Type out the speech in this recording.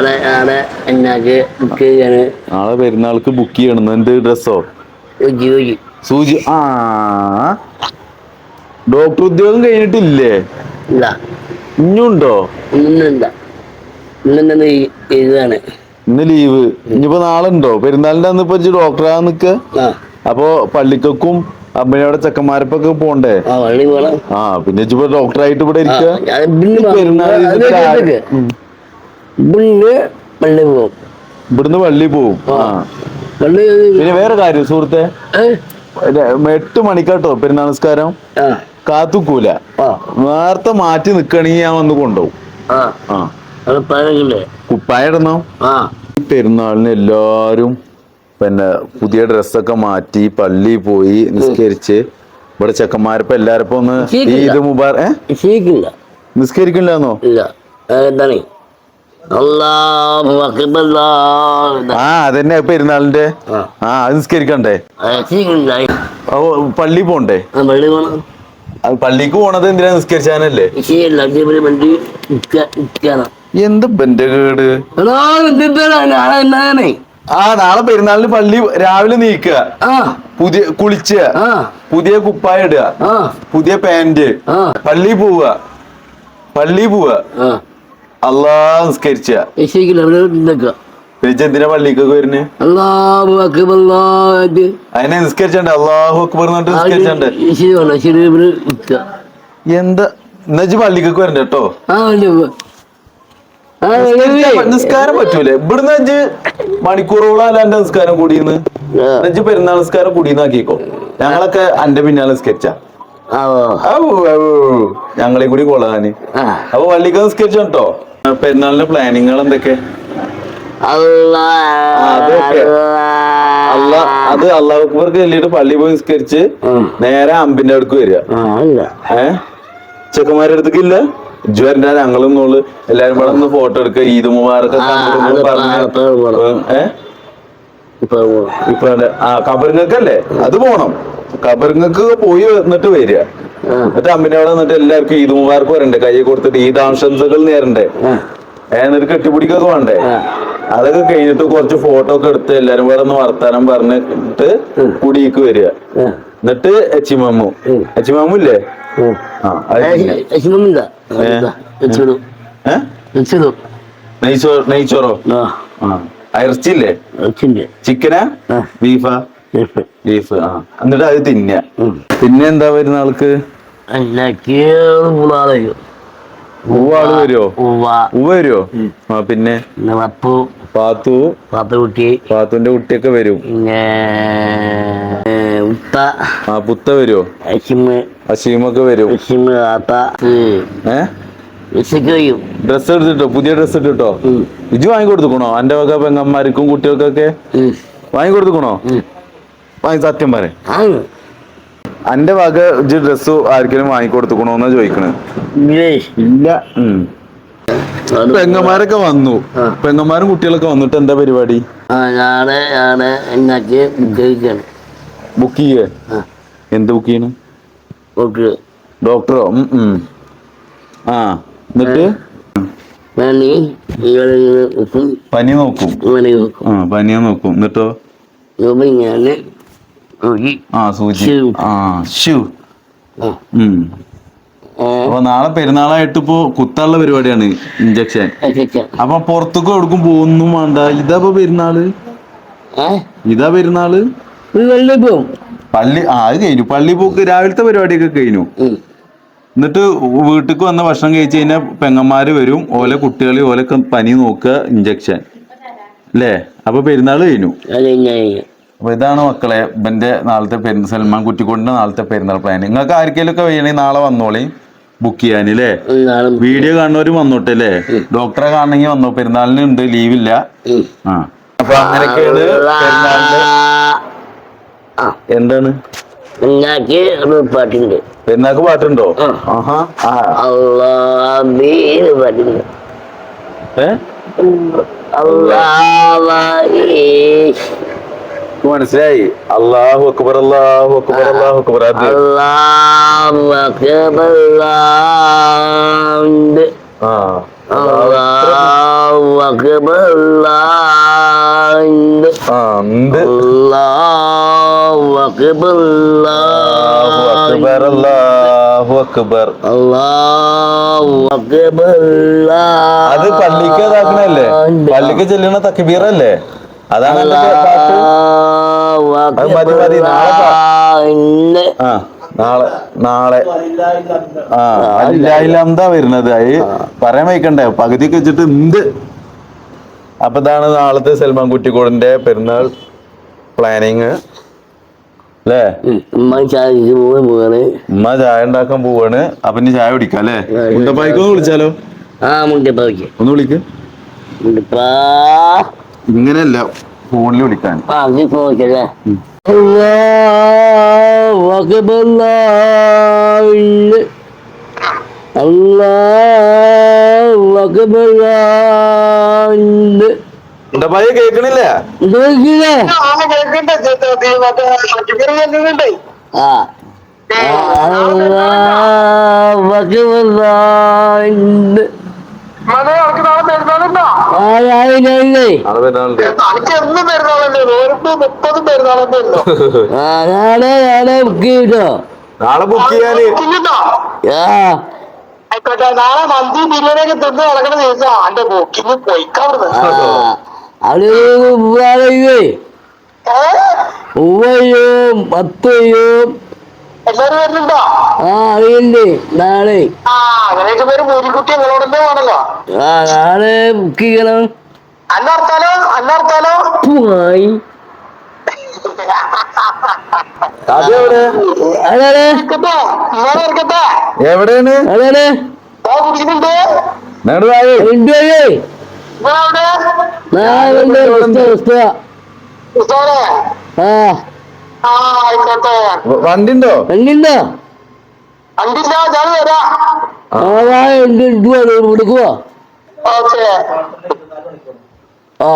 നാളെ നാളെ എന്നാക്ക് ബുക്ക് ചെയ്യാണ്. നാളെ പെരുന്നാൾക്ക് ബുക്ക് ചെയ്യണം. എന്ത് ഡ്രസ്സോ ഉജി ഉജി സൂചി ആ. ഡോക്ടർ ഉദ്യോഗം കഴിഞ്ഞിട്ടില്ലേ? ഇല്ല. ഇഞ്ഞുണ്ടോ? ഇന്നില്ല. ഇന്നെന്താ ഇതാണ് ഇന്ന് ലീവ്. ഇനിയിപ്പോ നാളെ ഉണ്ടോ പെരുന്നാളിന്റെ അന്ന് ഇപ്പൊ ഡോക്ടറാ നിക്ക? നിക്ക് അപ്പൊ പള്ളിക്കൊക്കും അമ്മയുടെ ചെക്കന്മാരപ്പൊക്കെ പോണ്ടേ? ആ പിന്നെ ഇപ്പൊ ഡോക്ടറായിട്ട് ഇവിടെ ഇരിക്കുക പെരുന്നാൾ അത് ദിവസത്തെ ആ- കേട്ടിട്ട്. ഇവിടുന്ന് വള്ളി പോകും ഇവിടുന്ന് പള്ളി പോവും. പള്ളി പിന്നെ വേറെ കാര്യം സുഹൃത്തെ. എട്ട് മണിക്കാട്ടോ ആ. കാത്തുക്കൂല. നേരത്തെ മാറ്റി നിക്കണെങ്കിൽ ഞാൻ വന്ന് കൊണ്ടുപോകും കുപ്പായ ഇടണോ? ഈ പെരുന്നാളിന് എല്ലാരും പിന്നെ പുതിയ ഡ്രസ്സൊക്കെ മാറ്റി പള്ളി പോയി നിസ്കരിച്ച് ഇവിടെ ചെക്കന്മാരിപ്പോ എല്ലാരും ഒന്ന്. ഈദ് മുബാർ നിസ്കരിക്കില്ലെന്നോ? ഇല്ല. എന്താണ് ആ അതന്നെ പെരുന്നാളിന്റെ. ആ. ആ അത് നിസ്കരിക്കണ്ടേ? പള്ളി പോണ്ടേ? പള്ളിക്ക് പോണത് എന്തിനാ നിസ്കരിച്ചാനല്ലേ? എന്ത് ബന്റെ കേട്? ആ നാളെ പെരുന്നാളിന് പള്ളി രാവിലെ നീക്കുക. ആ. പുതിയ കുളിച്ച. ആ. പുതിയ കുപ്പായ ഇടുക ആ. പുതിയ പാന്റ്. പള്ളി പോവുക. പള്ളി പോവുക. അള്ളാ നിസ്കരിച്ച. ശരിക്കില്ല അവിടെ നിൽക്കുക പിന്നെ എന്തിനാ പള്ളിക്കൊക്കെ അള്ളാഹു അക്ബർ അല്ലാഹു അതിനെ നിസ്കരിച്ചണ്ട് അള്ളാഹു അക്ബർ നിസ്കരിച്ചണ്ട്. എന്താ? എന്നുവെച്ച് പള്ളിക്കൊക്കെ വരണ്ട കേട്ടോ? നിസ്കാരം പറ്റൂലേ. ഇവിടുന്ന് അഞ്ച് മണിക്കൂറോളം അല്ല എന്റെ നിസ്കാരം കൂടിയെന്ന്. എന്നുവെച്ച് പെരുന്നാൾ നിസ്കാരം കൂടിയെന്നാക്കിക്കോ ഞങ്ങളൊക്കെ എന്റെ പിന്നാലെ നിസ്കരിച്ച. ഞങ്ങളെ കൂടി കൊള്ളാന്. അപ്പൊ പള്ളിക്ക് നിസ്കരിച്ചു പെരുന്നാളിന്റെ പ്ലാനിങ്ങൾ എന്തൊക്കെ? അല്ലാ അത് അള്ളാഹുക്കുമാർക്ക് ചൊല്ലിട്ട് പള്ളി പോയി നിസ്കരിച്ച് നേരെ അമ്പിന്റെ അടുക്ക് വരിക. ഏ? ചെക്കന്മാരുടെ അടുത്തേക്ക് ഇല്ല? ഞങ്ങളും നോൾ എല്ലാരും കൂടെ ഒന്ന് ഫോട്ടോ എടുക്കുക ഈദ് മുബാറക്ക് ഇപ്പൊ. ആ കബറിങ്ങക്കല്ലേ അത് പോണം. കബറിങ്ങക്ക് പോയി എന്നിട്ട് വരിക. എന്നിട്ട് അമ്പിന്റെ അവിടെ വന്നിട്ട് എല്ലാവർക്കും ഈദ് മുബാർക്ക് വരണ്ടേ കൈ കൊടുത്തിട്ട് ഈദ് ആശംസകൾ നേരണ്ടേ? ആ. ഏ, എന്നിട്ട് കെട്ടിപ്പിടിക്കൊക്കെ വേണ്ടേ? അതൊക്കെ കഴിഞ്ഞിട്ട് കുറച്ച് ഫോട്ടോ ഒക്കെ എടുത്ത് എല്ലാരും കൂടെ ഒന്ന് വർത്താനം പറഞ്ഞിട്ട് കുടിക്ക് വരിക. എന്നിട്ട് എച്ചിമാമു. എച്ചിമാമു ഇല്ലേ? നെയ്ച്ചോറോ ഇറച്ചില്ലേ വെച്ചിണ്ട് ചിക്കനാ. ബീഫാ? ബീഫ്. ആ. എന്നിട്ട് അത് തിന്ന. പിന്നെ എന്താ വരുന്ന ആൾക്ക്? ഉവ്വാൾ വരുമോ ഉവ്വ ഉവ്വ വരുമോ ആ. പിന്നെ? പപ്പു. പാത്തു. കുട്ടി. പാത്തുന്റെ കുട്ടിയൊക്കെ വരും. ഉത്ത. ആ പുത്ത വരുമോ അശിമ്. അസീമൊക്കെ വരും. ഏ? കഴിയും ഡ്രസ് എടുത്തിട്ടോ? പുതിയ ഡ്രസ് ഇട്ടിട്ടോ. ഇജ് വാങ്ങി കൊടുക്കണോ എന്റെ വക പെങ്ങന്മാർക്കും കുട്ടികൾക്കൊക്കെ? വാങ്ങിക്കൊടുത്തുക്കണോ? വാങ്ങി സത്യം പറ എന്റെ വക ഇജ് ഡ്രസ് ആർക്കെങ്കിലും വാങ്ങി കൊടുക്കണോന്നാ ചോദിക്കണേ. ഇല്ലേ? പെങ്ങന്മാരൊക്കെ വന്നു. പെങ്ങന്മാരും കുട്ടികളൊക്കെ വന്നിട്ട് എന്താ പരിപാടി? ആ നാളെ നാളെ എന്നാക്ക് കഴിക്കണം ബുക്ക് ചെയ്യേ. എന്ത് ബുക്ക് ചെയ്യണം? ഡോക്ടറോ. ആ എന്നിട്ട്? ഇവരെ നോക്കും. പനി നോക്കും. എന്നിട്ടോ? ഞാൻ ആ സൂചി. ആ ഷൂ അപ്പൊ നാളെ പെരുന്നാളായിട്ട് ഇപ്പൊ കുത്താനുള്ള പരിപാടിയാണ് ഇഞ്ചക്ഷൻ. അപ്പൊ പുറത്തേക്ക് എടുക്കും പോകുന്നും വേണ്ട. ഇതാ പെരുന്നാൾ. ഇതാ പെരുന്നാൾ. പള്ളി ആ അത് കഴിഞ്ഞു. പള്ളി പോക്ക് രാവിലത്തെ പരിപാടിയൊക്കെ കഴിഞ്ഞു. എന്നിട്ട് വീട്ടിക്ക് വന്ന ഭക്ഷണം കഴിച്ചു കഴിഞ്ഞാൽ പെങ്ങന്മാര് വരും. ഓലെ കുട്ടികളെ ഓലൊക്കെ പനി നോക്കുക ഇഞ്ചക്ഷൻ. അല്ലേ? അപ്പൊ പെരുന്നാൾ കഴിഞ്ഞു. അപ്പൊ ഇതാണ് മക്കളെ ഇവന്റെ നാളത്തെ പെരുന്ന സൽമാൻ കുറ്റിക്കൊണ്ടിന്റെ നാളത്തെ പെരുന്നാൾ പ്ലാൻ നിങ്ങൾക്ക് ആർക്കെങ്കിലും ഒക്കെ വേണമെങ്കിൽ നാളെ വന്നോളി ബുക്ക് ചെയ്യാനില്ലേ? അല്ലേ വീഡിയോ കാണുന്നവര് വന്നോട്ടെ അല്ലേ ഡോക്ടറെ കാണണമെങ്കിൽ വന്നോ? പെരുന്നാളിന് ഉണ്ട് ലീവില്ല. ആ. അപ്പൊ അങ്ങനെയൊക്കെയാണ് എന്താണ്? പെരുന്നാക്ക് പാട്ടുണ്ട്. പാട്ടുണ്ടോ? ഏ? അള്ളാഹ് മനസ്സിലായി? അള്ളാഹു അക്ബർ അള്ളാഹു അക്ബർ അള്ളാഹു അക്ബർ. അത് അക്ബർ ആ. അക്ബർ അക്ബർ അക്ബർ അക്ബർ. അത് പള്ളിക്ക് ഇതാക്കണല്ലേ? പള്ളിക്ക് ചെല്ലണ തക്ബീറല്ലേ? അതാണ് മതി, മതി. നാളെ ആ നാളെ നാളെ. ആ അല്ലായില്ലാന്താ വരുന്നത്. അത് പറയാൻ വയ്ക്കണ്ടേ പകുതിക്ക് വെച്ചിട്ട് എന്ത് അപ്പൊ ഇതാണ് നാളത്തെ സൽമാൻ കുറ്റിക്കോടിന്റെ പെരുന്നാൾ പ്ലാനിങ് അല്ലേ? ഉമ്മ ചായ ഉണ്ടാക്കാൻ പോവാണ്. അപ്പൊ ഇനി ചായ കുടിക്കാം അല്ലേ? മുണ്ടപ്പായിക്ക് ഒന്ന് വിളിച്ചാലോ? ആ മുണ്ടപ്പായ്ക്ക്. ഒന്ന് വിളിക്ക്. മുണ്ടിപ്പാ ഇങ്ങനെയല്ല ഫോണിൽ വിളിക്കാൻ. മുണ്ടപ്പായി കേൾക്കണില്ല? ഇതോക്കില്ലേ ആ ആ. നാളെ നാളെ ബുക്ക് ചെയ്തോ നാളെ ബുക്ക് ചെയ്യാന്. ആ. ആയിക്കോട്ടെ നാളെ മന്തി ബിരിയാണി ഒക്കെ തിന്ന് നടക്കുന്ന ദിവസം. അന്റെ ബുക്കിങ് ഉവ്വയും പത്തയും എല്ലാരും വരുന്നുണ്ടോ? ആ അറിയണ്ടേ നാളെ ആ അങ്ങനെയൊക്കെ പേര് മൂരിക്കുട്ടി നിങ്ങളോടന്നെ വേണല്ലോ? ആ നാളെ ബുക്ക് ചെയ്യണം. അന്നർത്താലോ അന്നർത്താലോ പോയി അതെവിടെ വണ്ടിണ്ടോ ഇരിക്കട്ടെ എവിടെയാണ് അതാണ് വരാം. ആ എന്ത് കൊടുക്കുവോ ഓക്കെ. ആ.